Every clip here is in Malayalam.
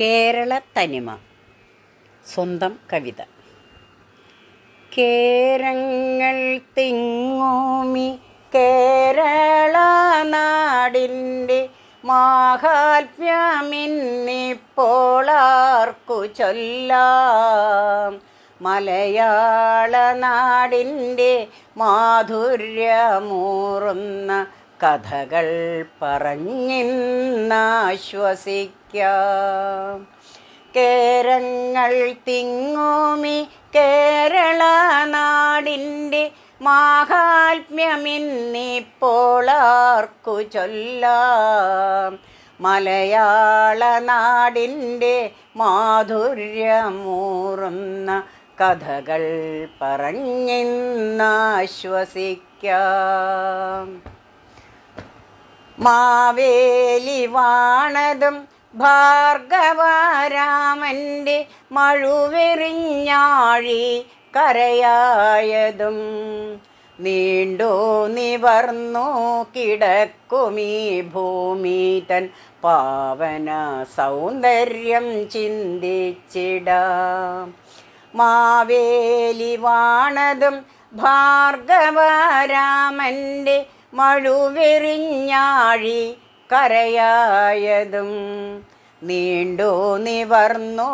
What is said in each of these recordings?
കേരള തനിമ സ്വന്തം കവിത. കേരങ്ങൾ തിങ്ങോമി കേരള നാടിന്റെ മാഹാത്മ്യമിന്നിപ്പോളാർക്കു ചൊല്ലാം. മലയാള നാടിന്റെ മാധുര്യമൂറുന്ന കഥകൾ പറഞ്ഞിന്നാശ്വസിക്കാം. കേരങ്ങൾ തിങ്ങോമി കേരള നാടിന്റെ മാഹാത്മ്യമിന്നിപ്പോളാർക്കു ചൊല്ലാം. മലയാള നാടിന്റെ മാധുര്യമൂറുന്ന കഥകൾ പറഞ്ഞിന്നാശ്വസിക്കാം. മാവേലി വാണതും ഭാർഗവരാമന്റെ മഴുവെറിഞ്ഞാഴി കരയായതും. നീണ്ടു നിവർന്നു കിടക്കുമീ ഭൂമി തൻ പാവന സൗന്ദര്യം ചിന്തിച്ചിടാം. മാവേലി വാണതും ഭാർഗവരാമന്റെ മഴുവെറിഞ്ഞാഴി കരയായതും നീണ്ടു നിവർന്നു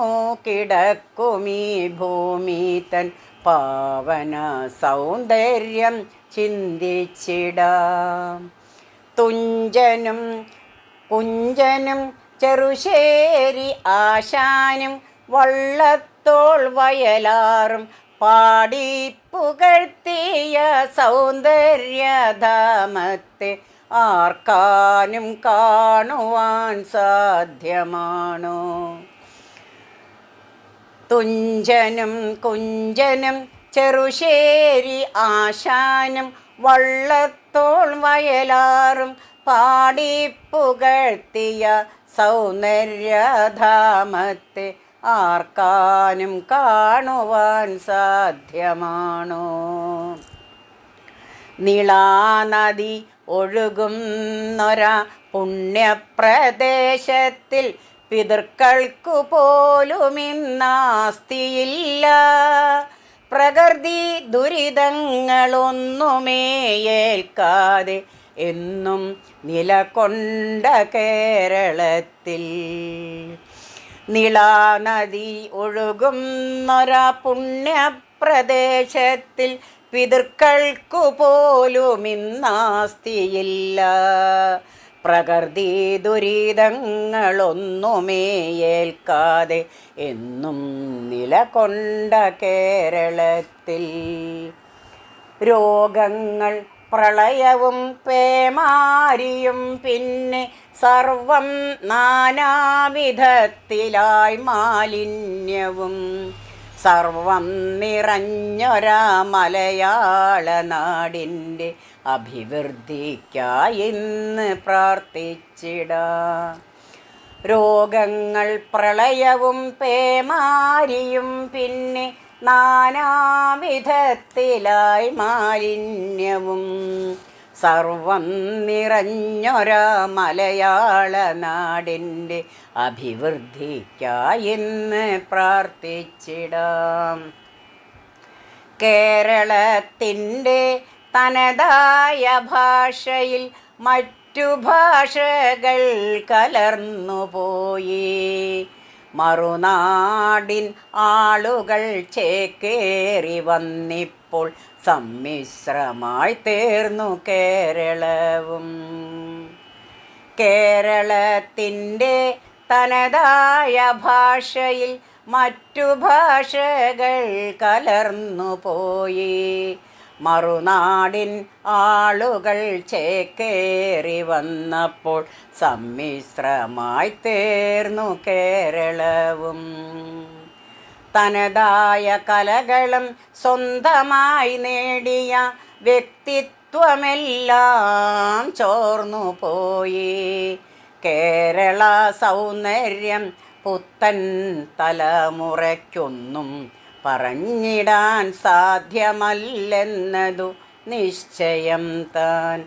കിടക്കുമീ ഭൂമി തൻ പാവന സൗന്ദര്യം ചിന്തിച്ചിടാം. തുഞ്ചനും കുഞ്ചനും ചെറുശ്ശേരി ആശാനും വള്ളത്തോൾ വയലാറും പാടി പുകഴ്ത്തിയ സൗന്ദര്യധാമത്തെ ആർക്കാനും കാണുവാൻ സാധ്യമാണോ? തുഞ്ചനും കുഞ്ചനും ചെറുശേരി ആശാനും വള്ളത്തോൾ വയലാറും പാടി പുകഴ്ത്തിയ സൗന്ദര്യധാമത്തെ ആർക്കാനും കാണുവാൻ സാധ്യമാണോ? നിളാനദി ഒഴുകുന്നൊര പുണ്യപ്രദേശത്തിൽ പിതൃക്കൾക്കു പോലുമിന്നാസ്തിയില്ല. പ്രകൃതി ദുരിതങ്ങളൊന്നുമേയേൽക്കാതെ എന്നും നിലകൊണ്ട കേരളത്തിൽ. നിളാനദി ഒഴുകുന്നൊര പുണ്യപ്രദേശത്തിൽ പിതൃക്കൾക്കു പോലും ഇന്നാസ്തിയില്ല. പ്രകൃതി ദുരിതങ്ങളൊന്നുമേ ഏൽക്കാതെ എന്നും നിലകൊണ്ട കേരളത്തിൽ. രോഗങ്ങൾ പ്രളയവും പേമാരിയും പിന്നെ സർവം നാനാവിധത്തിലായി മാലിന്യവും സർവം നിറഞ്ഞൊരാ മലയാള നാടിന്റെ അഭിവൃദ്ധിക്കായി ഇന്ന് പ്രാർത്ഥിച്ചിടാം. രോഗങ്ങൾ പ്രളയവും പേമാരിയും പിന്നെ നാനാവിധത്തിലായി മാലിന്യവും സർവം നിറഞ്ഞൊരാ മലയാള നാടിന്റെ അഭിവൃദ്ധിക്കായി ഇന്ന് പ്രാർത്ഥിച്ചിടാം. കേരളത്തിന്റെ തനതായ ഭാഷയിൽ മറ്റു ഭാഷകൾ കലർന്നുപോയി. മറുനാടിൻ ആളുകൾ ചേക്കേറി വന്നിപ്പോൾ സമ്മിശ്രമായി തീർന്നു കേരളവും. കേരളത്തിന്റെ തനതായ ഭാഷയിൽ മറ്റു ഭാഷകൾ കലർന്നു പോയി. മറുനാടിൻ ആളുകൾ ചേക്കേറി വന്നപ്പോൾ സമ്മിശ്രമായി തീർന്നു കേരളവും. തനതായ കലകളും സ്വന്തമായി നേടിയ വ്യക്തിത്വമെല്ലാം ചോർന്നു പോയി. കേരള സൗന്ദര്യം പുത്തൻ തലമുറയ്ക്കൊന്നും പറഞ്ഞിടാൻ സാധ്യമല്ലെന്നതു നിശ്ചയം താൻ.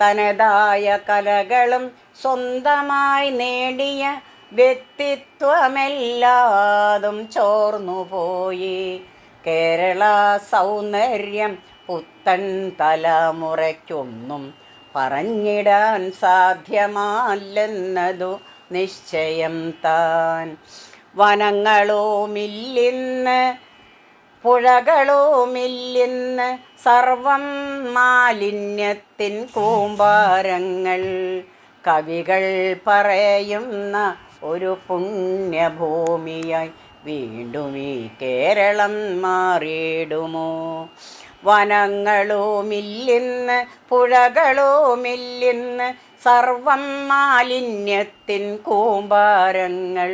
തനതായ കലകളും സ്വന്തമായി നേടിയ വ്യക്തിത്വമെല്ലാതും ചോർന്നുപോയി. കേരള സൗന്ദര്യം പുത്തൻ തലമുറയ്ക്കൊന്നും പറഞ്ഞിടാൻ സാധ്യമല്ലെന്നതു നിശ്ചയം താൻ. വനങ്ങളുമില്ലിന്ന് പുഴകളുമില്ലിന്ന് സർവം മാലിന്യത്തിൻ കൂമ്പാരങ്ങൾ. കവികൾ പറയുന്ന ഒരു പുണ്യഭൂമിയായി വീണ്ടും ഈ കേരളം മാറിയിടുമോ? വനങ്ങളോമില്ലെന്ന് പുഴകളോമില്ലെന്ന് സർവം മാലിന്യത്തിൻ കൂമ്പാരങ്ങൾ.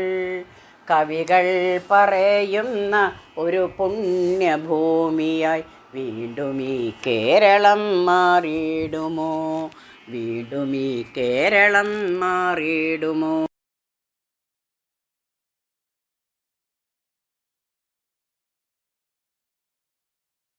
കവികൾ പറയുന്ന ഒരു പുണ്യഭൂമിയായി വീണ്ടും ഈ കേരളം മാറിയിടുമോ? വീണ്ടും ഈ കേരളം മാറിയിടുമോ?